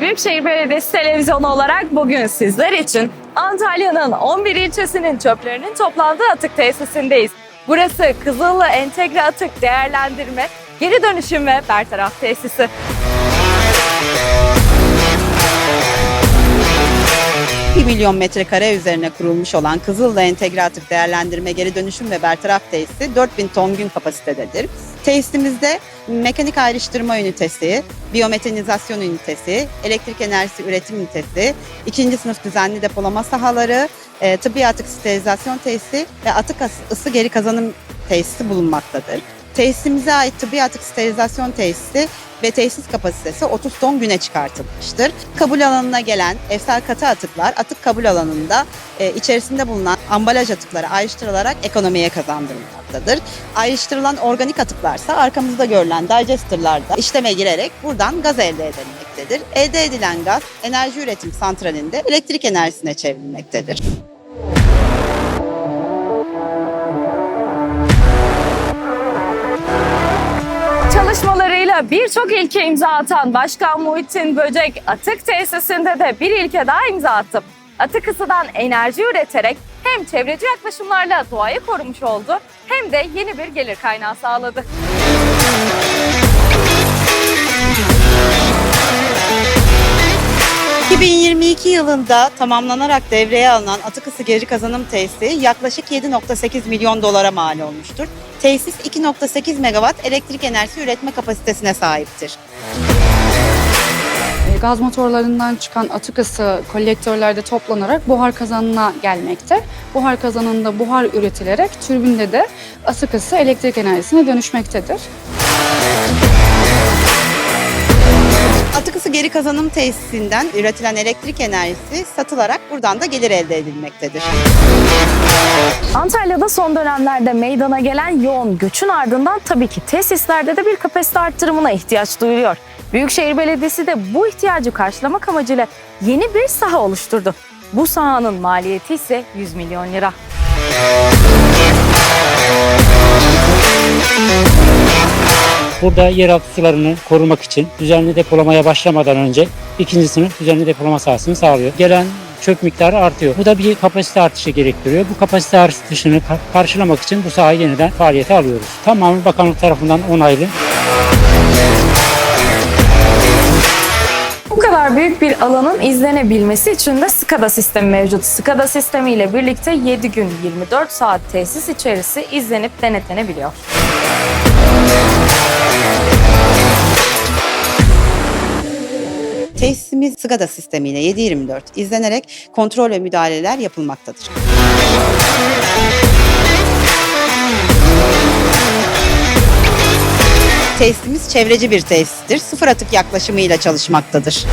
Büyükşehir Belediyesi Televizyonu olarak bugün sizler için Antalya'nın 11 ilçesinin çöplerinin toplandığı atık tesisindeyiz. Burası Kızıllı Entegre Atık Değerlendirme, Geri Dönüşüm ve Bertaraf Tesisi. Milyon metrekare üzerine kurulmuş olan Kızılda Entegre Atık Değerlendirme Geri Dönüşüm ve Bertaraf Tesisi 4000 ton gün kapasitededir. Tesisimizde mekanik ayrıştırma ünitesi, biyometanizasyon ünitesi, elektrik enerjisi üretim ünitesi, ikinci sınıf düzenli depolama sahaları, e, tıbbi atık sterilizasyon tesisi ve atık ısı geri kazanım tesisi bulunmaktadır. Tesisimize ait tıbbi atık sterilizasyon tesisi ve tesis kapasitesi 30 ton güne çıkartılmıştır. Kabul alanına gelen efsal katı atıklar atık kabul alanında e, içerisinde bulunan ambalaj atıkları ayrıştırılarak ekonomiye kazandırılmaktadır. Ayrıştırılan organik atıklarsa arkamızda görülen digesterlarda işleme girerek buradan gaz elde edilmektedir. Elde edilen gaz enerji üretim santralinde elektrik enerjisine çevrilmektedir. Çalışmalarıyla birçok ilke imza atan Başkan Muhittin Böcek atık tesisinde de bir ilke daha imza attı. Atık ısıdan enerji üreterek hem çevreci yaklaşımlarla doğayı korumuş oldu hem de yeni bir gelir kaynağı sağladı. ...2022 yılında tamamlanarak devreye alınan atık ısı geri kazanım tesisi yaklaşık 7.8 milyon dolara mal olmuştur. Tesis 2.8 megawatt elektrik enerjisi üretme kapasitesine sahiptir. E, Gaz motorlarından çıkan atık ısı kolektörlerde toplanarak buhar kazanına gelmekte. Buhar kazanında buhar üretilerek türbinde de atık ısı elektrik enerjisine dönüşmektedir. Geri kazanım tesisinden üretilen elektrik enerjisi satılarak buradan da gelir elde edilmektedir. Antalya'da son dönemlerde meydana gelen yoğun göçün ardından tabii ki tesislerde de bir kapasite arttırımına ihtiyaç duyuluyor. Büyükşehir Belediyesi de bu ihtiyacı karşılamak amacıyla yeni bir saha oluşturdu. Bu sahanın maliyeti ise 100 milyon lira. Burada yeraltı sularını korumak için düzenli depolamaya başlamadan önce ikinci sınıf düzenli depolama sahasını sağlıyor. Gelen çöp miktarı artıyor. Bu da bir kapasite artışı gerektiriyor. Bu kapasite artışını ka- karşılamak için bu sahayı yeniden faaliyete alıyoruz. Tamamı bakanlık tarafından onaylı. Bu kadar büyük bir alanın izlenebilmesi için de SCADA sistemi mevcut. SCADA sistemi ile birlikte 7 gün 24 saat tesis içerisi izlenip denetlenebiliyor. Tesisimiz SCADA sistemiyle 7/24 izlenerek kontrol ve müdahaleler yapılmaktadır. Tesisimiz çevreci bir tesistir. Sıfır atık yaklaşımıyla çalışmaktadır.